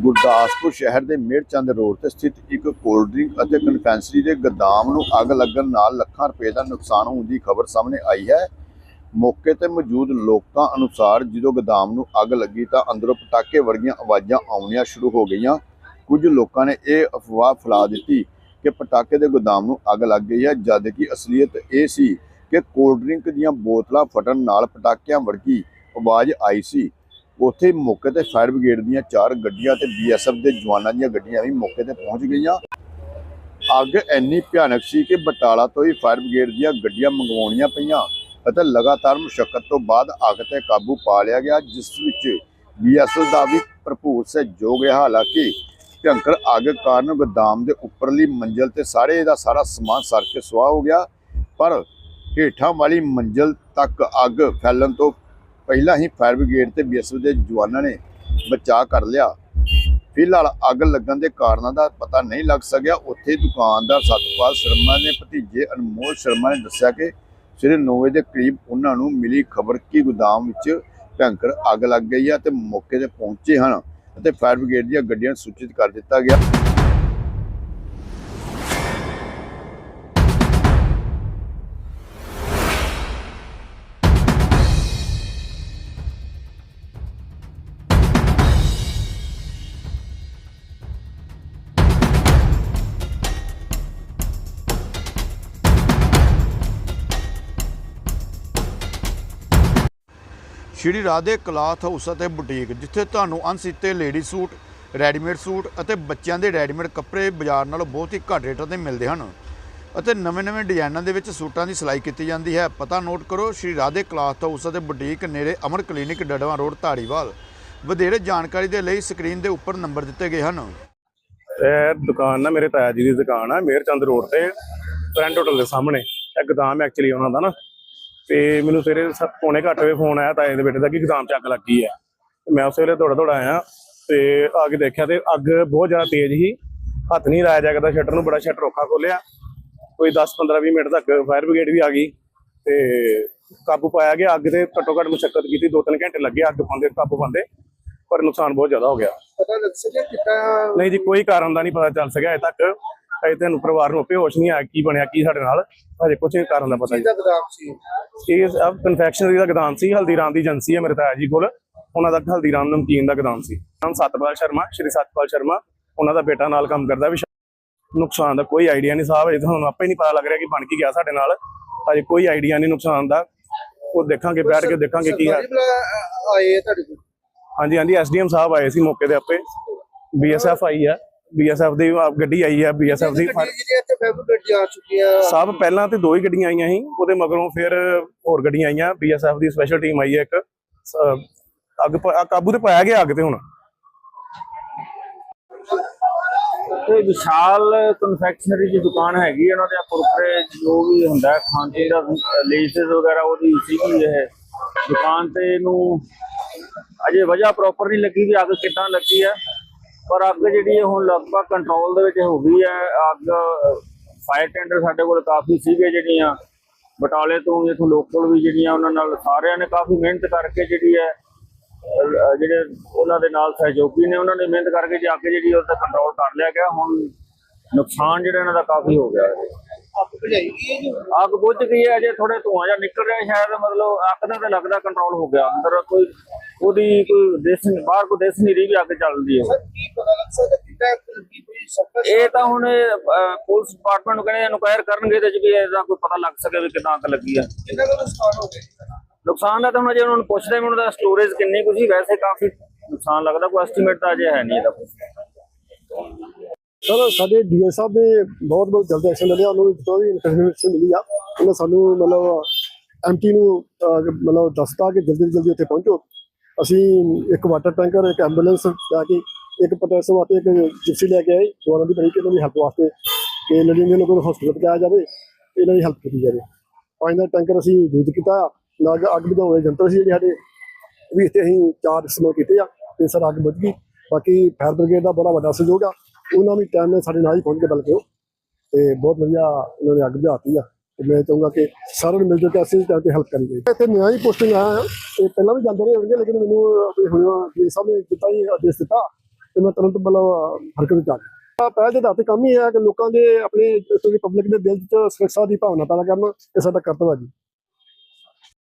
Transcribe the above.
ਗੁਰਦਾਸਪੁਰ ਸ਼ਹਿਰ ਦੇ ਮੇੜਚੰਦ ਰੋਡ ਤੇ ਸਥਿਤ ਇੱਕ ਕੋਲਡ ਡਰਿੰਕ ਅਤੇ ਕਨਫੈਂਸਰੀ ਦੇ ਗੋਦਾਮ ਨੂੰ ਅੱਗ ਲੱਗਣ ਨਾਲ ਲੱਖਾਂ ਰੁਪਏ ਦਾ ਨੁਕਸਾਨ ਹੋਣ ਦੀ ਖਬਰ ਸਾਹਮਣੇ ਆਈ ਹੈ। ਮੌਕੇ ਤੇ ਮੌਜੂਦ ਲੋਕਾਂ ਅਨੁਸਾਰ ਜਦੋਂ ਗੋਦਾਮ ਨੂੰ ਅੱਗ ਲੱਗੀ ਤਾਂ ਅੰਦਰੋਂ ਪਟਾਕੇ ਵਰਗੀਆਂ ਆਵਾਜ਼ਾਂ ਆਉਣੀਆਂ ਸ਼ੁਰੂ ਹੋ ਗਈਆਂ। ਕੁਝ ਲੋਕਾਂ ਨੇ ਇਹ ਅਫਵਾਹ ਫੈਲਾ ਦਿੱਤੀ ਕਿ ਪਟਾਕੇ ਦੇ ਗੋਦਾਮ ਨੂੰ ਅੱਗ ਲੱਗ ਗਈ ਹੈ, ਜਦ ਕਿ ਅਸਲੀਅਤ ਇਹ ਸੀ ਕਿ ਕੋਲਡ ਡਰਿੰਕ ਦੀਆਂ ਬੋਤਲਾਂ ਫਟਣ ਨਾਲ ਪਟਾਕਿਆਂ ਵਰਗੀ ਆਵਾਜ਼ ਆਈ ਸੀ। ਉੱਥੇ ਮੌਕੇ ਤੇ ਫਾਇਰ ਬ੍ਰਿਗੇਡ ਦੀਆਂ ਚਾਰ ਗੱਡੀਆਂ ਤੇ ਬੀਐਸਐਫ ਦੇ ਜਵਾਨਾਂ ਦੀਆਂ ਗੱਡੀਆਂ ਵੀ ਮੌਕੇ ਤੇ ਪਹੁੰਚ ਗਈਆਂ। ਅੱਗ ਇੰਨੀ ਭਿਆਨਕ ਸੀ ਕਿ ਬਟਾਲਾ ਤੋਂ ਹੀ ਫਾਇਰ ਬ੍ਰਿਗੇਡ ਦੀਆਂ ਗੱਡੀਆਂ ਮੰਗਵਾਉਣੀਆਂ ਪਈਆਂ ਅਤੇ ਲਗਾਤਾਰ ਮੁਸ਼ਕਲ ਤੋਂ ਬਾਅਦ ਅੱਗ ਤੇ ਕਾਬੂ ਪਾ ਲਿਆ ਗਿਆ, ਜਿਸ ਵਿੱਚ ਬੀਐਸਐਫ ਦਾ ਵੀ ਭਰਪੂਰ ਸਹਿਯੋਗ ਰਿਹਾ। ਹਾਲਾਂਕਿ ਭਿਅੰਕਰ ਅੱਗ ਕਾਰਨ ਗੋਦਾਮ ਦੇ ਉੱਪਰਲੀ ਮੰਜ਼ਲ ਤੇ ਸਾਰੇ ਦਾ ਸਾਰਾ ਸਮਾਨ ਸੜ ਕੇ ਸੁਆਹ ਹੋ ਗਿਆ, ਪਰ ਹੇਠਾਂ ਵਾਲੀ ਮੰਜ਼ਲ ਤੱਕ ਅੱਗ ਫੈਲਣ ਤੋਂ ਪਹਿਲਾਂ ਹੀ ਫਾਇਰ ਬ੍ਰਿਗੇਡ ਤੇ ਬੀਐਸਐਫ ਦੇ ਜਵਾਨਾਂ ਨੇ ਬਚਾਅ ਕਰ ਲਿਆ। ਫਿਲਹਾਲ ਅੱਗ ਲੱਗਣ ਦੇ ਕਾਰਨਾਂ ਦਾ ਪਤਾ ਨਹੀਂ ਲੱਗ ਸਕਿਆ। ਉੱਥੇ ਦੁਕਾਨਦਾਰ ਸਤਪਾਲ ਸ਼ਰਮਾ ਨੇ, ਭਤੀਜੇ ਅਨਮੋਲ ਸ਼ਰਮਾ ਨੇ ਦੱਸਿਆ ਕਿ ਸਵੇਰੇ 9 ਵਜੇ ਦੇ ਕਰੀਬ ਉਹਨਾਂ ਨੂੰ ਮਿਲੀ ਖਬਰ ਕਿ ਗੋਦਾਮ ਵਿੱਚ ਭਿਅੰਕਰ ਅੱਗ ਲੱਗ ਗਈ ਹੈ ਤੇ ਮੌਕੇ ਤੇ ਪਹੁੰਚੇ ਹਨ ਅਤੇ ਫਾਇਰ ਬ੍ਰਿਗੇਡ ਦੀਆਂ ਗੱਡੀਆਂ ਸੂਚਿਤ ਕਰ ਦਿੱਤਾ ਗਿਆ। ਸ਼੍ਰੀ ਰਾਧੇ ਕਲਾਥ ਹਾਊਸ ਅਤੇ ਬੁਟੀਕ, ਜਿੱਥੇ ਤੁਹਾਨੂੰ ਅਣਸੀਤੇ ਲੇਡੀ ਸੂਟ, ਰੈਡੀਮੇਡ ਸੂਟ ਅਤੇ ਬੱਚਿਆਂ ਦੇ ਰੈਡੀਮੇਡ ਕੱਪੜੇ ਬਾਜ਼ਾਰ ਨਾਲੋਂ ਬਹੁਤ ਹੀ ਘੱਟ ਰੇਟਾਂ ਤੇ ਮਿਲਦੇ ਹਨ ਅਤੇ ਨਵੇਂ-ਨਵੇਂ ਡਿਜ਼ਾਈਨਾਂ ਦੇ ਵਿੱਚ ਸੂਟਾਂ ਦੀ ਸਿਲਾਈ ਕੀਤੀ ਜਾਂਦੀ ਹੈ। ਪਤਾ ਨੋਟ ਕਰੋ, ਸ਼੍ਰੀ ਰਾਧੇ ਕਲਾਥ ਹਾਊਸ ਅਤੇ ਬੁਟੀਕ ਨੇੜੇ ਅਮਰ ਕਲੀਨਿਕ ਡੜਵਾ ਰੋਡ, ਧਾਰੀਵਾਲ। ਵਧੇਰੇ ਜਾਣਕਾਰੀ ਦੇ ਲਈ ਸਕਰੀਨ ਦੇ ਉੱਪਰ ਨੰਬਰ ਦਿੱਤੇ ਗਏ ਹਨ। ਇਹ ਦੁਕਾਨ ਨਾ ਮੇਰੇ ਤਾਇਆ ਜੀ ਦੀ ਦੁਕਾਨ ਆ ਮੇਰ ਚੰਦ ਰੋਡ ਤੇ ਫਰੈਂਡ ਹੋਟਲ ਦੇ ਸਾਹਮਣੇ। ਇਹ ਗੋਦਾਮ ਐਕਚੁਅਲੀ ਉਹਨਾਂ ਦਾ ਨਾ। ਤੇ ਮੈਨੂੰ ਸਵੇਰੇ ਸੱਤ ਪੌਣੇ ਘੱਟ ਵਜੇ ਫੋਨ ਆਇਆ ਤਾਏ ਦੇ ਬੇਟੇ ਦਾ ਕਿ ਗੋਦਾਮ 'ਚ ਅੱਗ ਲੱਗੀ ਹੈ ਮੈਂ ਉਸੇ ਵੇਲੇ ਦੌੜਾ ਦੌੜਾ ਆਇਆ ਤੇ ਆ ਕੇ ਦੇਖਿਆ ਤੇ ਅੱਗ ਬਹੁਤ ਜ਼ਿਆਦਾ ਤੇਜ਼ ਸੀ। ਹੱਥ ਨਹੀਂ ਲਾਇਆ ਜਾ ਸਕਦਾ ਸ਼ਟਰ ਨੂੰ ਬੜਾ ਸ਼ਟਰ ਔਖਾ ਖੋਲਿਆ ਕੋਈ 10 15 20 ਮਿੰਟ ਤੱਕ ਫਾਇਰ ਬ੍ਰਿਗੇਡ ਵੀ ਆ ਗਈ ਤੇ ਕਾਬੂ ਪਾਇਆ ਗਿਆ। ਅੱਗ ਤੇ ਘੱਟੋ ਘੱਟ ਮੁਸ਼ਕਲ ਕੀਤੀ ਦੋ ਤਿੰਨ ਘੰਟੇ ਲੱਗੇ ਅੱਗ ਪਾਉਂਦੇ ਕਾਬੂ ਪਾਉਂਦੇ ਪਰ ਨੁਕਸਾਨ ਬਹੁਤ ਜ਼ਿਆਦਾ ਹੋ ਗਿਆ। ਪਤਾ ਲੱਗ ਸਕਿਆ ਕਿੱਦਾਂ ਨਹੀਂ ਜੀ ਕੋਈ ਕਾਰਨ ਦਾ ਨਹੀਂ ਪਤਾ ਚੱਲ ਸਕਿਆ ਅਜੇ ਤੱਕ। ਅਜੇ ਤੁਹਾਨੂੰ ਪਰਿਵਾਰ ਨੂੰ ਹੋਸ਼ ਨਹੀਂ ਆ ਕੀ ਬਣਿਆ ਕੀ ਸਾਡੇ ਨਾਲ। ਹਜੇ ਕੁਝ ਕਾਰਨ ਦਾ ਪਤਾ ਕਿਹਦਾ ਗਦਾਮ ਸੀ? ਨਹੀਂ ਇਹ ਸਭ ਕਨਫੈਕਸ਼ਨਰੀ ਦਾ ਗਦਾਮ ਸੀ ਹਲਦੀਰਾਮ ਦੀ ਏਜੰਸੀ ਹੈ ਮੇਰੇ ਤਾਇਆ ਜੀ ਕੋਲ। ਉਹਨਾਂ ਦਾ ਹਲਦੀਰਾਮ ਨਮਕੀਨ ਦਾ ਗਦਾਮ ਸੀ। ਨਾਮ ਸਤਪਾਲ ਸ਼ਰਮਾ ਸ਼੍ਰੀ ਸਤਪਾਲ ਸ਼ਰਮਾ। ਉਹਨਾਂ ਦਾ ਬੇਟਾ ਨਾਲ ਕੰਮ ਕਰਦਾ ਵੀ ਨੁਕਸਾਨ ਦਾ ਕੋਈ ਆਈਡੀਆ ਨਹੀਂ ਸਾਹਿਬ ਅਜੇ ਤੁਹਾਨੂੰ ਆਪੇ ਨਹੀਂ ਪਤਾ ਲੱਗ ਰਿਹਾ ਕਿ ਬਣ ਕੀ ਗਿਆ ਸਾਡੇ ਨਾਲ। ਹਜੇ ਕੋਈ ਆਈਡੀਆ ਨਹੀਂ ਨੁਕਸਾਨ ਦਾ। ਉਹ ਦੇਖਾਂਗੇ ਬੈਠ ਕੇ ਦੇਖਾਂਗੇ ਕੀ ਹੈ। ਆਏ ਆ ਤੁਹਾਡੇ ਕੋਲ? ਹਾਂਜੀ ਹਾਂਜੀ ਐਸਡੀਐਮ ਸਾਹਿਬ ਆਏ ਸੀ ਮੌਕੇ ਤੇ ਆਪੇ। ਬੀਐਸਐਫ ਆਈ ਹੈ ਬੀਐਸਐਫ ਦੀ ਗੱਡੀ ਆਈ ਹੈ ਬੀਐਸਐਫ ਦੀ। ਜਿਹੜੀਆਂ ਇੱਥੇ ਫੈਬਰਿਕੇਟ ਜਾ ਚੁੱਕੀਆਂ। ਸਭ ਪਹਿਲਾਂ ਤੇ ਦੋ ਹੀ ਗੱਡੀਆਂ ਆਈਆਂ ਸੀ ਉਹਦੇ ਮਗਰੋਂ ਫਿਰ ਹੋਰ ਗੱਡੀਆਂ ਆਈਆਂ ਬੀਐਸਐਫ ਦੀ ਸਪੈਸ਼ਲ ਟੀਮ ਆਈ ਹੈ ਇੱਕ। ਅੱਗ ਆ ਕਾਬੂ ਤੇ ਪਾਇਆ ਗਿਆ ਅੱਗ ਤੇ ਹੁਣ। ਤੇ ਵਿਸ਼ਾਲ ਕਨਫੈਕਸ਼ਨਰੀ ਦੀ ਦੁਕਾਨ ਹੈਗੀ ਉਹਨਾਂ ਦੇ ਕੁਰਕਰੇ ਜੋ ਵੀ ਹੁੰਦਾ ਖਾਣ ਪੀਣ ਦਾ ਲੇਸਸ ਵਗੈਰਾ ਉਹਦੀ ਸੀਗੀ ਇਹ ਦੁਕਾਨ ਤੇ ਇਹਨੂੰ ਅਜੇ ਵਜ੍ਹਾ ਪ੍ਰੋਪਰ ਨਹੀਂ ਲੱਗੀ ਵੀ ਅੱਗ ਕਿੱਦਾਂ ਲੱਗੀ ਹੈ ਪਰ ਅੱਗ ਜਿਹੜੀ ਹੈ ਹੁਣ ਲਗਭਗ ਕੰਟਰੋਲ ਦੇ ਵਿੱਚ ਹੋ ਗਈ ਹੈ। ਅੱਗ ਫਾਇਰ ਟੈਂਡਰ ਸਾਡੇ ਕੋਲ ਕਾਫੀ ਸੀਗੇ ਜਿਹੜੀਆਂ। ਬਟਾਲੇ ਤੋਂ ਇਥੋਂ ਲੋਕਲ ਵੀ ਜਿਹੜੀਆਂ ਉਹਨਾਂ ਨਾਲ ਸਾਰਿਆਂ ਨੇ ਕਾਫੀ ਮਿਹਨਤ ਕਰਕੇ ਜਿਹੜੀ ਹੈ ਜਿਹੜੇ ਉਹਨਾਂ ਦੇ ਨਾਲ ਸਹਿਯੋਗੀ ਨੇ ਉਹਨਾਂ ਨੇ ਮਿਹਨਤ ਕਰਕੇ ਜੇ ਅੱਗ ਜਿਹੜੀ ਉਹਦਾ ਕੰਟਰੋਲ ਕਰ ਲਿਆ ਗਿਆ। ਹੁਣ ਨੁਕਸਾਨ ਜਿਹੜਾ ਇਹਨਾਂ ਦਾ ਕਾਫੀ ਹੋ ਗਿਆ। ਹੈ ਅੱਗ ਜੀ ਬੁੱਝ ਗਈ ਹੈ ਅਜੇ ਥੋੜੇ ਧੂਆਂ ਜਿਹਾ ਨਿਕਲ ਰਿਹਾ ਸ਼ਾਇਦ ਮਤਲਬ ਅੱਗ ਦਾ ਤਾਂ ਲੱਗਦਾ ਕੰਟਰੋਲ ਹੋ ਗਿਆ। ਅੰਦਰ ਕੋਈ ਉਹਦੀ ਕੋਈ ਦਿਸ ਨਹੀਂ ਬਾਹਰ ਕੋਈ ਦਿਸ ਨਹੀਂ ਰਹੀ ਵੀ ਅੱਗ ਚੱਲਦੀ ਹੈ। ਸਰ ਕੀ ਪਤਾ ਲੱਗ ਸਕਦਾ ਕਿੱਦਾਂ ਅੱਗ ਲੱਗੀ ਕੋਈ ਸਭ ਇਹ ਤਾਂ ਹੁਣ ਪੁਲਿਸ ਡਿਪਾਰਟਮੈਂਟ ਨੂੰ ਕਹਿੰਦੇ ਇਨਕੁਆਇਰ ਕਰਨਗੇ ਚ ਵੀ ਇਹਦਾ ਕੋਈ ਪਤਾ ਲੱਗ ਸਕੇ ਵੀ ਕਿੱਦਾਂ ਅੱਗ ਲੱਗੀ ਆ। ਕਿੰਨਾ ਕੁ ਨੁਕਸਾਨ ਹੋ ਗਿਆ ਨੁਕਸਾਨ ਦਾ ਤਾਂ ਹੁਣ ਜੇ ਉਹਨਾਂ ਨੂੰ ਪੁੱਛਦੇ ਉਹਨਾਂ ਦਾ ਸਟੋਰੇਜ ਕਿੰਨੀ ਕੁ ਸੀ ਵੈਸੇ ਕਾਫੀ ਨੁਕਸਾਨ ਲੱਗਦਾ ਕੋਈ ਐਸਟੀਮੇਟ ਤਾਂ ਅਜੇ ਹੈ ਨਹੀਂ ਇਹਦਾ। ਸਰ ਸਾਡੇ ਡੀਐਸ ਸਾਹਿਬ ਨੇ ਬਹੁਤ ਬਹੁਤ ਜਲਦ ਐਕਸ਼ਨ ਲਿਆ ਉਹਨੂੰ ਜਦੋਂ ਵੀ ਇਨਫੋਰਮੇਸ਼ਨ ਮਿਲੀ ਆ। ਉਹਨੇ ਸਾਨੂੰ ਮਤਲਬ ਐਮਟੀ ਨੂੰ ਮਤਲਬ ਦੱਸਤਾ ਕਿ ਜਲਦੀ ਤੋਂ ਜਲਦੀ ਉੱਥੇ ਪਹੁੰਚੋ। ਅਸੀਂ ਇੱਕ ਵਾਟਰ ਟੈਂਕਰ, ਇੱਕ ਐਂਬੂਲੈਂਸ ਲੈ ਕੇ ਇੱਕ ਪਟੈਸੋ ਵਾਸਤੇ ਇੱਕ ਜਿਪਸੀ ਲੈ ਕੇ ਆਏ। ਜਵਾਨਾਂ ਦੀ ਬੜੀ ਕਿ ਇਹਨਾਂ ਦੀ ਹੈਲਪ ਵਾਸਤੇ ਕਿ ਲੜੀਆਂ ਦੇ ਲੋਕਾਂ ਨੂੰ ਹਸਪਤਾਲ ਪਹੁੰਚਾਇਆ ਜਾਵੇ ਤੇ ਇਹਨਾਂ ਦੀ ਹੈਲਪ ਕੀਤੀ ਜਾਵੇ। ਪੰਜ ਦਾ ਟੈਂਕਰ ਅਸੀਂ ਯੂਜ਼ ਕੀਤਾ। ਨਾਲ ਅੱਗ ਬੁਝਾਉਣ ਦੇ ਯੰਤਰ ਸੀ ਜਿਹੜੇ ਸਾਡੇ, ਉਹ ਵੀ ਇੱਥੇ ਅਸੀਂ ਚਾਰ ਇਸਤੇਮਾਲ ਕੀਤੇ ਆ ਤੇ ਸਰ ਅੱਗ ਬੁਝ ਗਈ। ਬਾਕੀ ਫਾਇਰ ਬ੍ਰਿਗੇਡ ਦਾ ਬੜਾ ਵੱਡਾ ਸਹਿਯੋਗ ਆ। ਉਹਨਾਂ ਵੀ ਟਾਈਮ ਨਾਲ ਸਾਡੇ ਨਾਲ ਹੀ ਪਹੁੰਚ ਕੇ ਬਲਕਿ ਉਹ ਤੇ ਬਹੁਤ ਵਧੀਆ ਉਹਨਾਂ ਨੇ ਅੱਗ ਬੁਝਾਤੀ ਆ। ਤੇ ਮੈਂ ਚਾਹੂੰਗਾ ਕਿ ਸਾਰਿਆਂ ਨੂੰ ਮਿਲ ਜੁਲ ਕੇ ਅਸੀਂ ਟਾਈਮ ਤੇ ਹੈਲਪ ਕਰੀਏ। ਇੱਥੇ ਨਿਆਂ ਹੀ ਪੋਸਟਿੰਗ ਆਇਆ ਆ ਤੇ ਪਹਿਲਾਂ ਵੀ ਜਾਂਦੇ ਰਹੇ ਹੋਣਗੇ ਲੇਕਿਨ ਮੈਨੂੰ ਆਪਣੇ ਹੁਣ ਜੀ ਸਾਹਿਬ ਨੇ ਦਿੱਤਾ ਹੀ ਆਦੇਸ਼ ਦਿੱਤਾ ਤੇ ਮੈਂ ਤੁਰੰਤ ਮਤਲਬ ਅਹ, ਹਰਕਤ ਵਿੱਚ ਆ ਗਿਆ। ਪਹਿਲ ਦੇ ਆਧਾਰ ਤੇ ਕੰਮ ਹੀ ਹੈ ਕਿ ਲੋਕਾਂ ਦੇ ਆਪਣੇ ਪਬਲਿਕ ਦੇ ਦਿਲ 'ਚ ਸੁਰੱਖਿਆ ਦੀ ਭਾਵਨਾ ਪੈਦਾ ਕਰਨਾ ਇਹ ਸਾਡਾ ਕਰਤੱਵ ਹੈ ਜੀ।